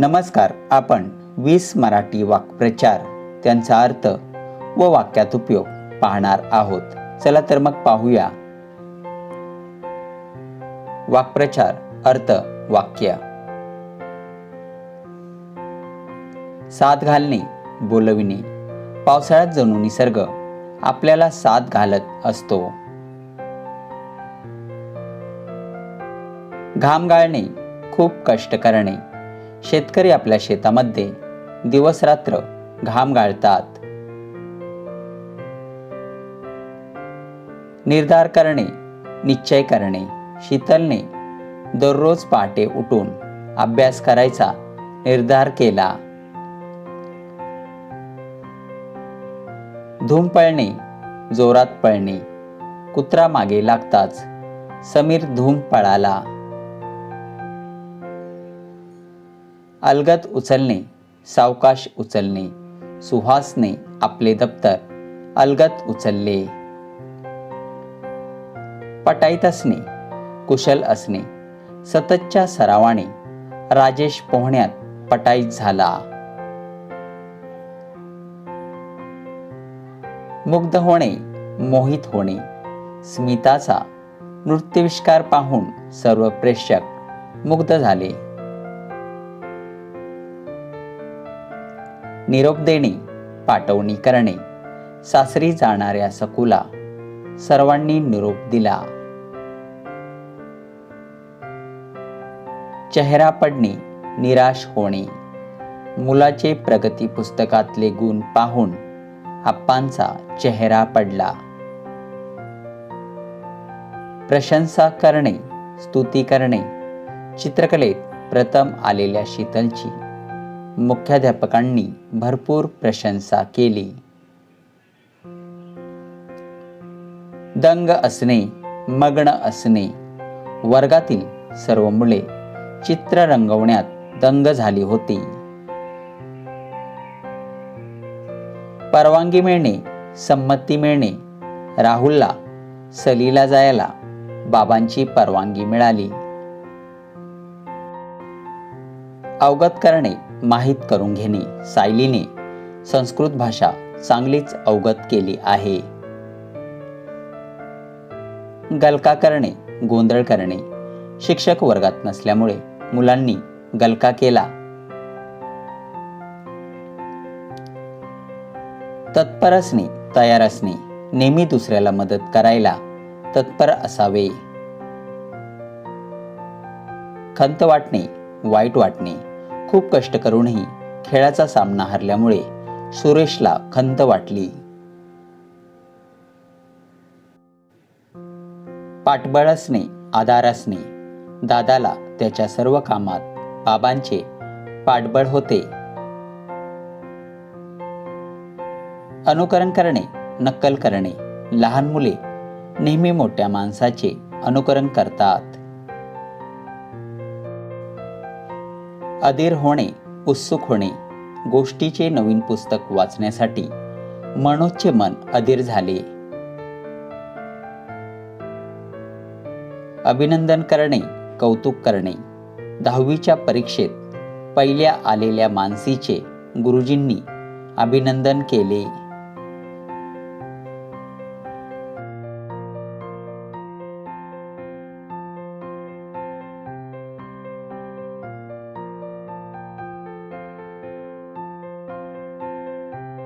नमस्कार आपण वीस मराठी वाक्प्रचार त्यांचा अर्थ व वाक्यात उपयोग पाहणार आहोत. चला तर मग पाहूया. वाक्प्रचार अर्थ वाक्य. साथ घालणे बोलविणे. पावसाळ्यात जणू निसर्ग आपल्याला साथ घालत असतो. घाम गाळणे खूप कष्ट करणे. शेतकरी आपल्या शेतामध्ये दिवसरात्र घाम गाळतात. निर्धार करणे निश्चय करणे शीतलने दररोज पहाटे उठून अभ्यास करायचा निर्धार केला. धूम पळणे जोरात पळणे कुत्रा मागे लागताच समीर धूम पळाला. अलगत उचलणे सावकाश उचलणे सुहासने आपले दप्तर अलगत उचलले. पटाईत असणे कुशल असणे सततच्या सरावाने राजेश पोहण्यात पटाईत झाला. मुग्ध होणे मोहित होणे स्मिताचा नृत्यविष्कार पाहून सर्व प्रेक्षक मुग्ध झाले. निरोप देणे पाठवणी करणे सासरी जाणाऱ्या सकुला सर्वांनी निरोप दिला. चेहरा पडणे निराश होणे मुलाचे प्रगती पुस्तकातले गुण पाहून आप्पांचा चेहरा पडला. प्रशंसा करणे स्तुती करणे चित्रकलेत प्रथम आलेल्या शीतलची मुख्याध्यापकांनी भरपूर प्रशंसा केली. दंग असणे मग्न असणे वर्गातील सर्व मुले चित्र रंगवण्यात दंग झाली होती. परवानगी मिळणे संमती मिळणे राहुलला सलीला जायला बाबांची परवानगी मिळाली. अवगत करणे माहीत करून घेणे. सायलीने संस्कृत भाषा चांगलीच अवगत केली आहे. गलका करणे गोंधळ करणे शिक्षक वर्गात नसल्यामुळे मुलांनी गलका केला. तत्पर असणे तयार असणे नेहमी दुसऱ्याला मदत करायला तत्पर असावे. खंत वाटणे वाईट वाटणे खूप कष्ट करूनही खेळाचा सामना हरल्यामुळे सुरेशला खंत वाटली. पाठबळ असणे आधार असणे दादाला त्याच्या सर्व कामात बाबांचे पाठबळ होते. अनुकरण करणे नक्कल करणे लहान मुले नेहमी मोठ्या माणसाचे अनुकरण करतात. अधीर होणे उत्सुक होणे गोष्टीचे नवीन पुस्तक वाचण्यासाठी मनोजचे मन अधीर झाले. अभिनंदन करणे कौतुक करणे दहावीच्या परीक्षेत पहिल्या आलेल्या मानसीचे गुरुजींनी अभिनंदन केले.